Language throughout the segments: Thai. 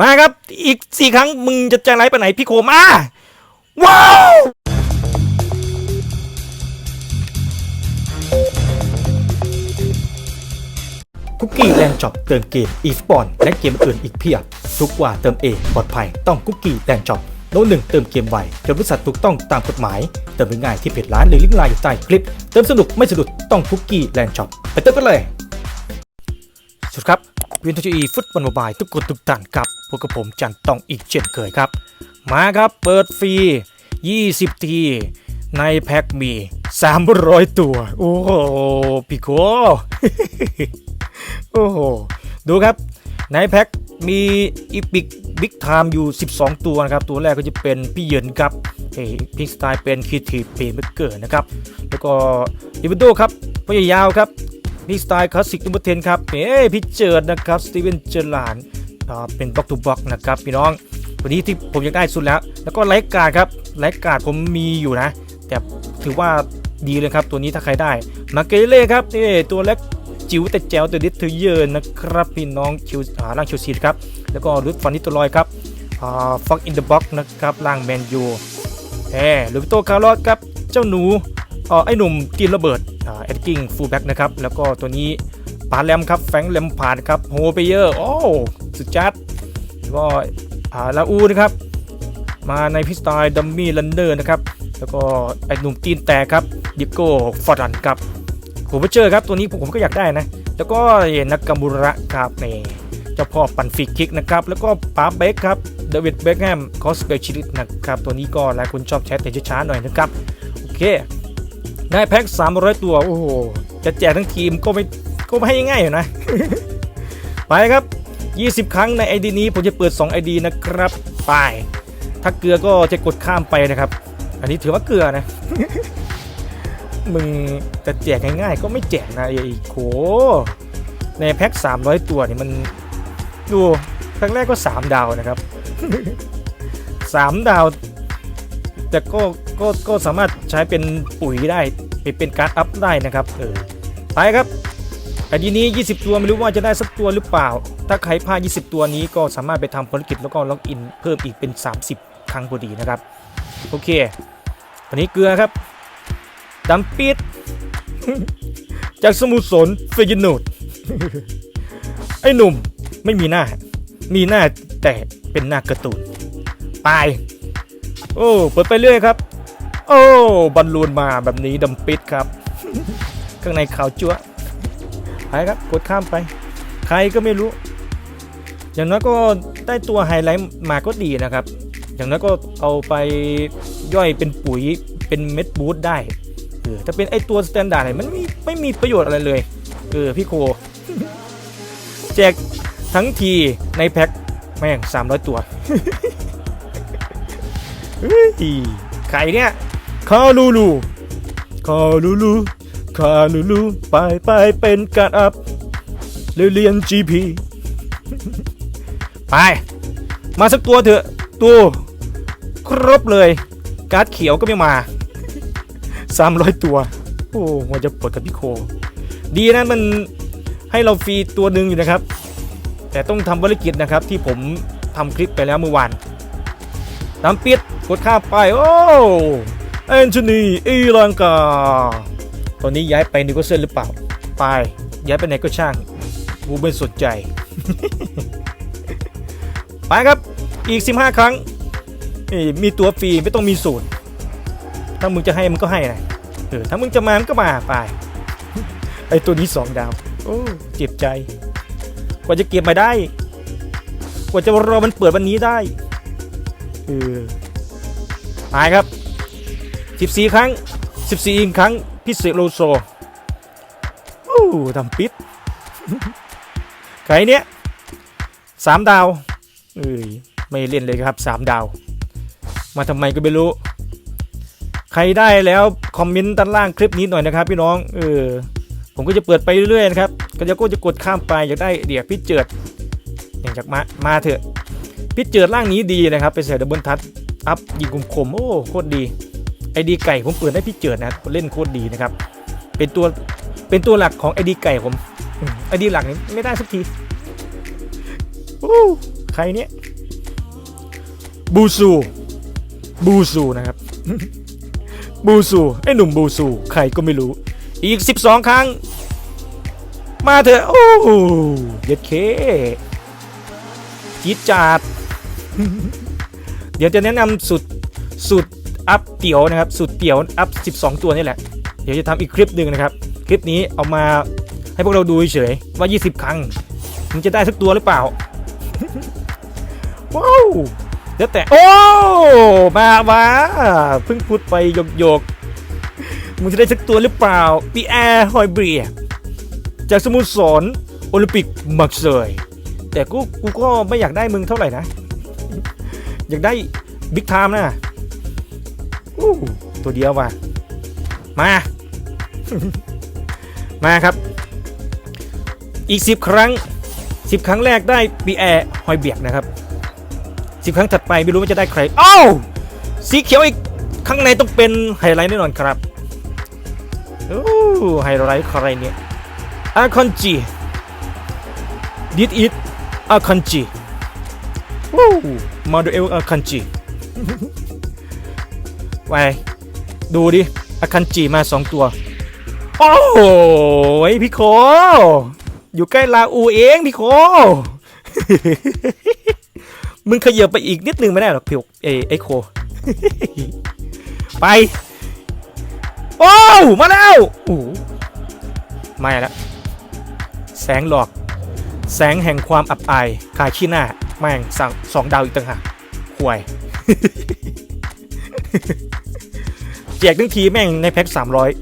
มาครับ อีกสี่ครั้งมึงจะจะไรไปไหนพี่โคมา ว้าวคุกกี้แลนด์ช็อปเติมเกมอีสปอนและเกมอื่นอีกเพียบ ทุกว่าเติมเองปลอดภัยต้องคุกกี้แลนด์ช็อปโน้ตหนึ่งเติมเกมไวจนบริษัทถูกต้องตามกฎหมาย เติมง่ายที่เพจร้านหรือลิงก์ไลน์อยู่ใต้คลิป เติมสนุกไม่สะดุดต้องคุกกี้แลนด์ช็อปไปเติมกันเลยสวัสดีครับ วินทจีฟุตบอลโมบายทุกคนทุกท่านครับพวกกับผมจันต้องอีกเช่นเคยครับ มาครับเปิดฟรี 20 ที ในแพ็คมี 300 ตัว โอ้โหพี่โคโอ้โหดูครับ ในแพ็คมีอีพิกบิ๊กไทม์อยู่ 12 ตัวนะครับ ตัวแรกก็จะเป็นพี่เยินครับเฮ้พิกสไตล์เป็นคีทีเพย์เมเกอร์นะครับ แล้วก็ดิวิโดครับพยายาวครับ พี่สไตล์คลาสสิกนัมเบอร์เทนครับเอ้ยพี่เจิดนะครับสตีเวนเจอร์ลานอ่าเป็นบล็อกทูบล็อกนะครับพี่น้อง วันนี้ที่ผมอยากได้สุดแล้ว แล้วก็ไลท์การ์ดครับไลท์การ์ดผมมีอยู่นะ แต่ถือว่าดีเลยครับตัวนี้ถ้าใครได้มาเกเล่ครับนี่ตัวเล็กจิ๋วแต่แจ๋วแต่ดิสเทเยอร์นะครับพี่น้องคิวอ่างคิวซีดครับแล้วก็รุดฟันนิตตัวลอยครับอ่าฟ็อกอินเดอะบ็อกนะครับล่างแมนยูแหมลูบิโตคาร์ลอสครับเจ้าหนูอ่อไอ้หนุ่มตีนระเบิด ดกิ้งฟูลแบ็กนะครับ แล้วก็ตัวนี้ปาแรมครับ แฟงแลมพาร์ดครับโฮเปเยอร์ โอ้ สุดจัดแล้วก็าลาอูนะครับ มาในพิสไตล์ดัมมี่ลันเดอร์นะครับ แล้วก็ไอ้หนุ่มตีนแตกครับดิโก้ฟอร์ดันครับโหเปเจอร์ครับ ตัวนี้ผมก็อยากได้นะ แล้วก็นักกัมบุระครับนี่เจ้าพ่อปั่นฟรีคิกนะครับ แล้วก็ปาเบคครับเดวิดเบคแฮมคอสเปชิลิตนะครับ ตัวนี้ก็หลายคนชอบใช้แต่ช้าๆหน่อยนะครับ โอเค ได้แพ็ค300 ตัว โอ้โห จะแจกทั้งทีมก็ไม่ก็ไม่ให้ง่ายๆอยู่นะ ไปครับ 20 ครั้งใน ID นี้ผมจะเปิด 2 ID นะครับ ไปถ้าเกลือก็จะกดข้ามไปนะครับ อันนี้ถือว่าเกลือนะ มึงจะแจกง่ายๆ ก็ไม่แจกนะไอ้โขในแพ็ค 300 ตัวนี่มันดูครั้งแรกก็ 3 ดาวนะครับ 3 ดาว แต่ก็ก็ก็สามารถใช้เป็นปุ๋ยได้ เป็นเป็นการอัพได้นะครับเออไปครับไอดีนี้ 20 ตัวไม่รู้ว่าจะได้สักตัวหรือเปล่า ถ้าใครพลาด20 ตัวนี้ก็สามารถไปทำภารกิจแล้วก็ล็อกอินเพิ่มอีกเป็น 30 ครั้งพอดีนะครับ โอเคอันนี้เกลือครับดำปิด จากสมุทรสนเฟยโนดไอ้หนุ่มไม่มีหน้า มีหน้าแต่เป็นหน้ากร์ตูนไปโอ้ เปิดไปเรื่อยครับ อ้ บอลลูนมาแบบนี้ดำปิดครับ ข้างในขาวจั๊วไปครับ กดข้ามไป ใครก็ไม่รู้ อย่างน้อยก็ได้ตัวไฮไลท์มาก็ดีนะครับ อย่างน้อยก็เอาไปย่อยเป็นปุ๋ยเป็นเม็ดบูทได้เออถ้าเป็นไอตัวสแตนดาร์ดเนี่ยมันไม่ไม่มีประโยชน์อะไรเลย เออ พี่โค แจกทั้งทีในแพ็คแม่ง300 ตัวเฮ้ยใครเนี่ย คาลูลูคาลูลูคาลูลูไปไปเป็นการอัพเรียน GP ไป มาสักตัวเถอะ ตัวครบเลย การ์ดเขียวก็ไม่มา 300 ตัว โอ้หัวจะปวดกับพี่โค ดีนะมันให้เราฟรีตัวหนึ่งอยู่นะครับ แต่ต้องทำภารกิจนะครับที่ผมทำคลิปไปแล้วเมื่อวานน้ำปิดกดข้ามไป โอ้ แอนโทนีอีลังกา ตอนนี้ย้ายไปนิโคลเซนหรือเปล่า ไป ย้ายไปไหนก็ช่างกูไม่สนใจ ไปครับ อีก 15 ครั้งเอ้ยมีตัวฟรีไม่ต้องมีสูตร ถ้ามึงจะให้มันก็ให้นะเออถ้ามึงจะมามันก็มาไป ไอตัวนี้สองดาว โอ้เจ็บใจ กว่าจะเก็บมาได้ กว่าจะรอมันเปิดวันนี้ได้ เออไปครับ 14 ครั้ง 14อีกครั้ง พิเศษโลโซโอ้ทำปิดใครเนี้ยสามดาวเอ้ยไม่เล่นเลยครับสามดาว มาทำไมก็ไม่รู้ ใครได้แล้วคอมเมนต์ด้านล่างคลิปนี้หน่อยนะครับ พี่น้องเออผมก็จะเปิดไปเรื่อยๆนะครับ ก็จะก็จะกดข้ามไปอยากได้เดี๋ยวพี่เจิดอย่างจากมามาเถอะพี่เจิดร่างนี้ดีนะครับไปใส่ดับเบิลทัชอัพยิงคมๆโอ้โคตรดี ไอดีไก่ผมเปิดให้พี่เจิดนะเล่นโคตรดีนะครับ เป็นตัวเป็นตัวหลักของไอดีไก่ผมไอดีหลักนี่ไม่ได้สักทีใครเนี่ยบูซูบูซูนะครับบูซูไอหนุ่มบูซูใครก็ไม่รู้ อีก 12 ครั้ง มาเถอะโอ้เย็ดเคจี๊ดจาด เดี๋ยวจะแนะนำสุดสุด อัพเตี๋ยวนะครับสุดเตี๋ยวอัพ 12 ตัวนี่แหละ เดี๋ยวจะทำอีกคลิปหนึ่งนะครับ คลิปนี้เอามาให้พวกเราดูเฉยว่า 20 ครั้ง มันจะได้สักตัวหรือเปล่า ว้าวเดี๋ยวแต่ โอ้ มามาเพิ่งพูดไปหยกหยกมึงจะได้สักตัวหรือเปล่าปีแอร์ฮอยเบียจากสโมุทรสอนโอลิมปิกมักเซยแต่กูกูก็ไม่อยากได้มึงเท่าไหร่นะ อยากได้บิ๊กไทม์นะ ตัวเดียวว่ะ มา มาครับ อีก 10 ครั้ง 10 ครั้งแรกได้ปีแอร์ฮอยเบียกนะครับ 10 ครั้งถัดไปไม่รู้ว่าจะได้ใครอ้าวสีเขียวอีกข้างในต้องเป็นไฮไลท์แน่นอนครับโอ้ไฮไลท์ใครเนี่ยอาคอนจิดิดอิทอาคอนจิโอ้มาดูเอลอาคอนจิ ไปดูดิอาคันจิมาสองตัว โอ้โหพี่โค อยู่ใกล้ลาอูเองพี่โค มึงขยับไปอีกนิดนึงไม่ได้หรอกพี่เอไอโค ไป โอ้มาแล้วโอ้ไม่ละแสงหลอก แสงแห่งความอับอายคาขี้หน้า แม่งสั่งสองดาวอีกต่างหากห่วย แจกทั้งทีแม่งในแพ็ค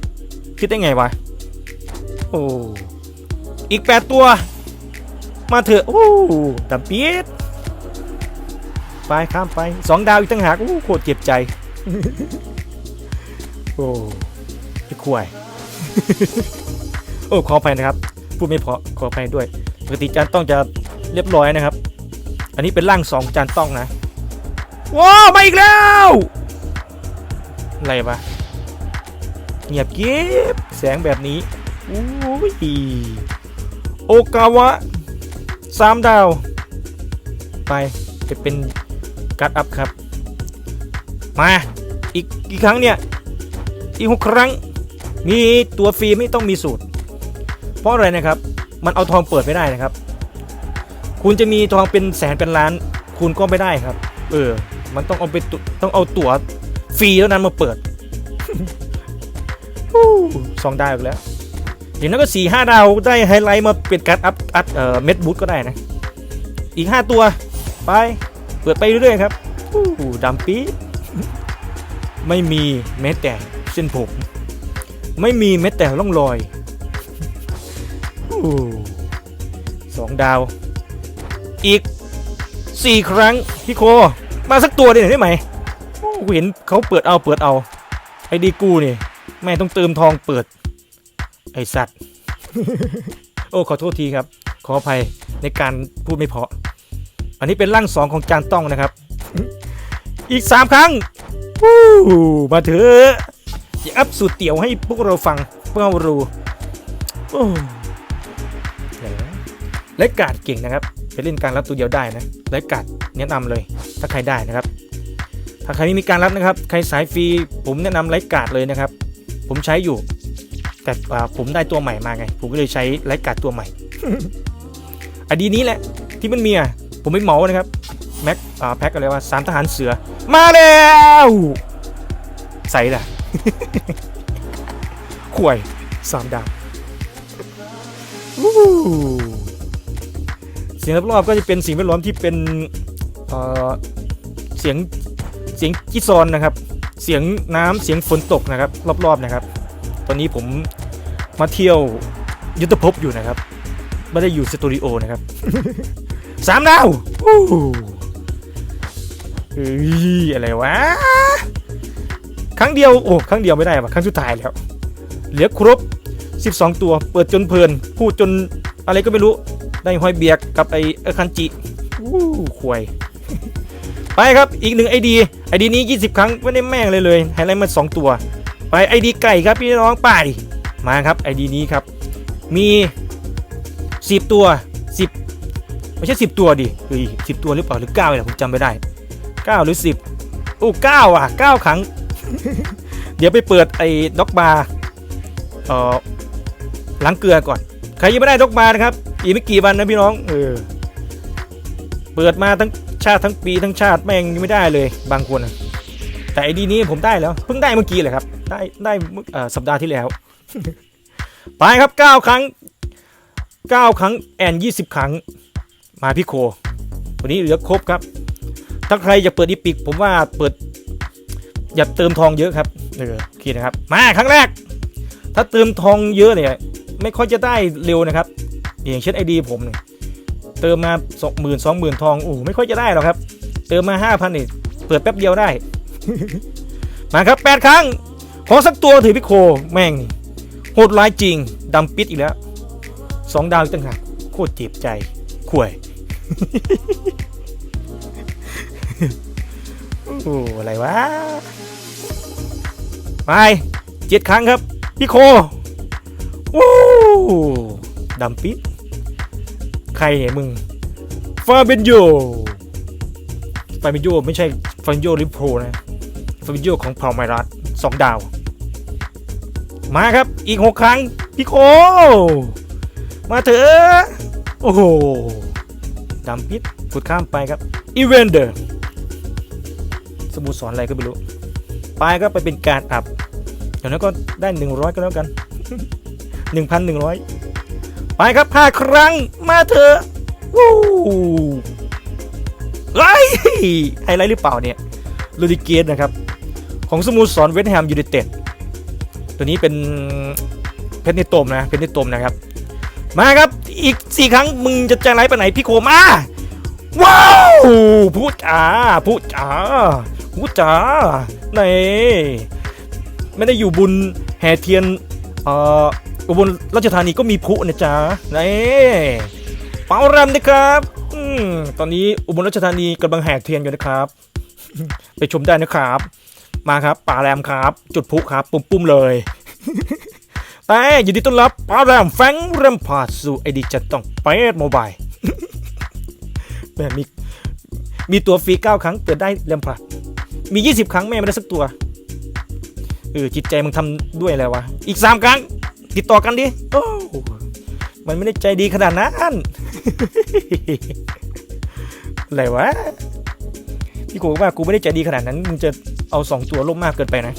300คิดได้ไงวะ โอ้อีก8ตัว มาเถอะโอ้ดับเบียดไปข้ามไป2ดาวอีกต่างหากโอ้โคตรเจ็บใจ โอ้ไอ้ควายโอ้ขออภัยนะครับ พูดไม่พอขออภัยด้วยปกติจานต้องจะเรียบร้อยนะครับ อันนี้เป็นร่างสองจานต้องนะว้าวมาอีกแล้ว อะไรวะเงียบเก็บแสงแบบนี้โอ้ยโอกาวะสามดาว ไปจะเป็นการ์ดอัพครับ มาอีกกี่ครั้งเนี่ย อีกหกครั้ง มีตัวฟรีไม่ต้องมีสูตร เพราะอะไรนะครับ มันเอาทองเปิดไม่ได้นะครับ คุณจะมีทองเป็นแสนเป็นล้าน คุณก็ไม่ได้ครับ เออ มันต้องเอาไปตุต้องเอาตั๋ว ฟรีแล้วนั้นมาเปิดสองดาวอีกแล้วอย่างนั้นก็สี่ห้าดาวได้ไฮไลท์มาเป็นการดอัพอัพเอ่อเม็ดบูทก็ได้นะ อีกห้าตัว ไป เปิดไปเรื่อยๆครับฮู้ดำปี๊ดไม่มีแม้แต่เส้นผม ไม่มีแม้แต่ร่องรอยสองดาว อีกสี่ครั้งพี่โค มาสักตัวเดียได้ไหม เห็นเขาเปิดเอาเปิดเอา ไอ้ดีกูนี่ แม่ต้องเติมทองเปิด ไอสัตว์ โอ้ ขอโทษทีครับ ขออภัยในการพูดไม่เพาะ อันนี้เป็นร่างสองของจานต้องนะครับ อีกสามครั้งวู้มาเถอะจะอัพสูตรเตี๋ยวให้พวกเราฟังพวกเรารู้โอ้วและกาดเก่งนะครับไปเล่นการรับตัวเดียวได้นะและกาดแนะนำเลยถ้าใครได้นะครับ ถ้าใครไม่มีการรับนะครับ ใครสายฟรีผมแนะนำไลฟ์การ์ดเลยนะครับ ผมใช้อยู่ แต่ผมได้ตัวใหม่มาไง ผมก็เลยใช้ไลฟ์การ์ดตัวใหม่อดีนี้แหละที่มันมีอะผมไม่เหมานะครับแม็กแพ็คอะไรว่าสามทหารเสือ มาแล้วใส่ละข่วยสามดาวเสียงรอบๆก็จะเป็นสิ่งแวดล้อมที่เป็นเสียง เสียงกีซอนนะครับ เสียงน้ำเสียงฝนตกนะครับ รอบๆนะครับ ตอนนี้ผมมาเที่ยวยุทธภพอยู่นะครับไม่ได้อยู่สตูดิโอนะครับสามดาวอู้เฮ้ยอะไรวะ ครั้งเดียวโอ้ครั้งเดียวไม่ได้ว่ะครั้งสุดท้ายแล้ว เหลือครบ 12 ตัวเปิดจนเพลิน พูดจนอะไรก็ไม่รู้ ได้หอยเบียกกับไอ้เอคันจิอู้ควย ไปครับอีกหนึ่งไอดีไอดีนี้ 20 ครั้งไม่ได้แม่งเลยเลยไฮไลท์มา2ตัว ไปไอดีไก่ครับพี่น้องไปมาครับไอดีนี้ครับ มี 10 ตัว 10 ไม่ใช่ 10 ตัวดิเฮ้ยสิตัวหรือเปล่าหรือ9เนี่ยผมจำไม่ได้ 9 หรือ 10โอ้9อะ 9 ครั้ง เดี๋ยวไปเปิดไอ้ด็อกบาร์เอ่อหลังเกลือก่อน ใครยังไม่ได้ด็อกบาร์นะครับอีกไม่กี่วันนะพี่น้องเออเปิดมาทั้ง ชาติทั้งปีทั้งชาติแม่งยังไม่ได้เลยบางคนแต่ไอดีนี้ผมได้แล้วเพิ่งได้เมื่อกี้เลยครับ ได้ได้สัปดาห์ที่แล้ว ไปครับ 9 ครั้ง 9 ครั้งแอน20 ครั้ง มาพี่โควันนี้เหลือครบครับ ถ้าใครจะเปิดอีพิก ผมว่าเปิด อย่าเติมทองเยอะครับเออโอเคนะครับ มาครั้งแรก ถ้าเติมทองเยอะเนี่ยไม่ค่อยจะได้เร็วนะครับ อย่างเช่นไอดีผมเนี่ย เติมมาสองหมื่นสองหมื่นทองโอ้ไม่ค่อยจะได้หรอกครับ เติมมาห้าพันนี่เปิดแป๊บเดียวได้ มาครับแปดครั้ง ขอสักตัวถือพี่โคแม่งโหดร้ายจริงดำปิดอีกแล้วสองดาวอีกต่างหากโคตรเจ็บใจข่วยโอ้อะไรวะไปเจ็ดครั้งครับพี่โคโอ้ดำปิด ใครเนี่ยมึงฟาเบนโยฟาเบนโยไม่ใช่ฟาเบนโยลิโพนะฟาเบนโยของเผ่าไมรัสสองดาว มาครับอีกหกครั้งพี่โคมาเถอะโอ้โหดำปิดกดข้ามไปครับอีเวนเดอร์สมุสรอะไรก็ไม่รู้ไปก็ไปเป็นการอับอย่างนั้นก็ได้ 100 ก็แล้วกัน 1,100 ไปครับ5ครั้งมาเถอะวู้ไอ้ไฮไลท์หรือเปล่าเนี่ยลูดิเกตนะครับ ของสโมสรเวสต์แฮมยูไนเต็ดตัวนี้เป็นเพชรในตมนะเพชรในตมนะครับ มาครับอีก4ครั้งมึงจะจะไรไปไหนพี่โคมาว้าวพูดจ้าพูดจ้าพูดจ้าไหนไม่ได้อยู่บุญแห่เทียนเอ่อ อุบลราชธานีก็มีพุนะจ๊ะไหนเปารำนะครับอตอนนี้อุบลราชธานีกำลังแห่เทียนอยู่นะครับ ไปชมได้นะครับ มาครับป่าแรมครับ จุดพุครับ ปุ่มปุ้มๆเลยแต่ยินดีต้อนรับป่าแรมแฟงเรมพาดสู่ไอดีจะต้องเปิดโมบายแม่มีมีตัวฟรี9ครั้งเปิดได้แรมพาดมี 20 ครั้งแม่ไม่ได้สักตัวเออจิตใจมึงทำด้วยอะไรวะ อีก 3 ครั้ง ติดต่อกันดิโอ้มันไม่ได้ใจดีขนาดนั้นอะไรวะพี่กูบอกว่ากูไม่ได้ใจดีขนาดนั้นมึงจะเอา2ตัวลบมากเกินไปนะ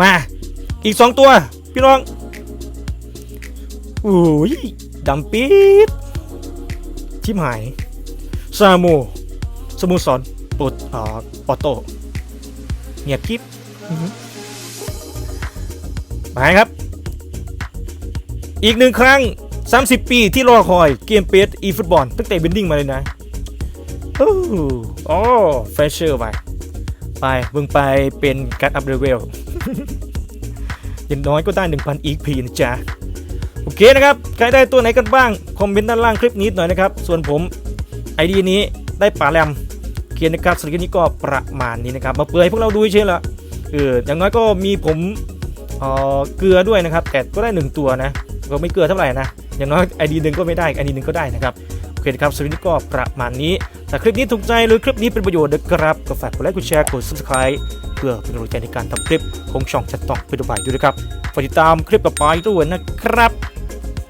มาอีก2ตัว พี่น้องโอ้ยดำปี๊ดชิมหายซาโมสโมุสรปดออโต้เงียบคลิ ปอื้อหือมาครับ อีกหนึ่งครั้ง 30 ปีที่รอคอยเกมเปสอีฟุตบอลตั้งแต่เบนดิ้งมาเลยนะโอ้โหโอ้แฟชเชอร์ไปไปเบิ่งไปเป็นการอัพเดเวลอย่างน้อยก็ได้ 1,000อีกพีนะจ๊ะ โอเคนะครับ ใครได้ตัวไหนกันบ้าง คอมเมนต์ด้านล่างคลิปนี้หน่อยนะครับ ส่วนผมไอดีนี้ได้ป่าแรมเขียนนะครับสรับคลิปนี้ก็ประมาณนี้นะครับ มาเปิดให้พวกเราดูเฉยๆละเอออย่างน้อยก็มีผม เกลือด้วยนะครับ แต่ก็ได้หนึ่งตัวนะ ก็ไม่เกลือเท่าไหร่นะ อย่างน้อยไอดีหนึ่งก็ไม่ได้ไอดีหนึ่งก็ได้นะครับ โอเคครับสวิตก็ประมาณนี้ ถ้าคลิปนี้ถูกใจหรือคลิปนี้เป็นประโยชน์นะครับก็ฝากกดไลค์กดแชร์กด subscribe เพื่อเป็นกำลังใจในการทำคลิปของช่องชัดต่องไปดูไปด้วยนะครับฝากติดตามคลิปต่อไปด้วยนะครับ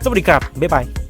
สวัสดีครับบ๊ายบาย